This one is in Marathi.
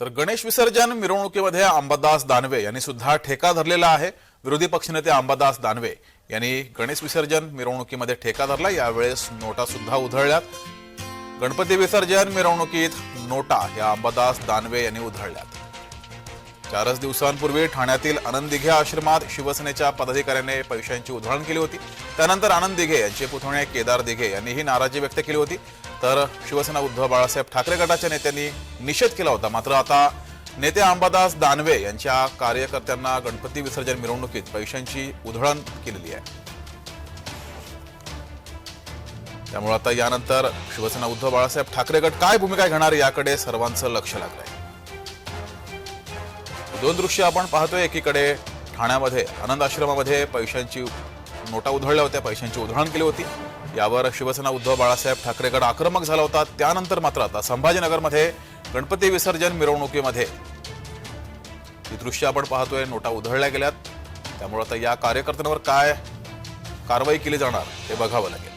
तर गणेश विसर्जन मिरवणुकीमध्ये अंबादास दानवे यांनी सुद्धा ठेका धरलेला आहे. विरोधी पक्षनेते अंबादास दानवे यांनी गणेश विसर्जन मिरवणुकीमध्ये ठेका धरला. यावेळेस नोटा सुद्धा उधळल्यात. गणपती विसर्जन मिरवणुकीत नोटा या अंबादास दानवे यांनी उधळल्यात. चारच दिवसांपूर्वी ठाण्यातील आनंद दिघे आश्रमात शिवसेनेच्या पदाधिकाऱ्याने पैशांची उधळण केली होती. त्यानंतर आनंद दिघे यांचे पुतणे केदार दिघे यांनी ही नाराजी व्यक्त केली होती. तर शिवसेना उद्धव बाळासाहेब ठाकरे गटाच्या नेत्यांनी निषेध केला होता. मात्र आता नेते अंबादास दानवे यांच्या कार्यकर्त्यांना गणपती विसर्जन मिरवणुकीत पैशांची उधळण केलेली आहे. त्यामुळे आता यानंतर शिवसेना उद्धव बाळासाहेब ठाकरे गट काय भूमिका घेणार याकडे सर्वांचं लक्ष लागलंय. दोन दृश्य आपण पाहतोय एकीकडे ठाण्यामध्ये आनंद आश्रमामध्ये पैशांची नोटा उधळल्या होत्या पैशांची उधळण केली होती. यावर शिवसेना उद्धव बाळासाहेब ठाकरेगड आक्रमक झाला होता. त्यानंतर मात्र आता संभाजीनगरमध्ये गणपती विसर्जन मिरवणुकीमध्ये. ही दृश्य आपण पाहतोय नोटा उधळल्या गेल्यात. त्यामुळे आता या कार्यकर्त्यांवर काय कारवाई केली जाणार हे बघावं लागेल.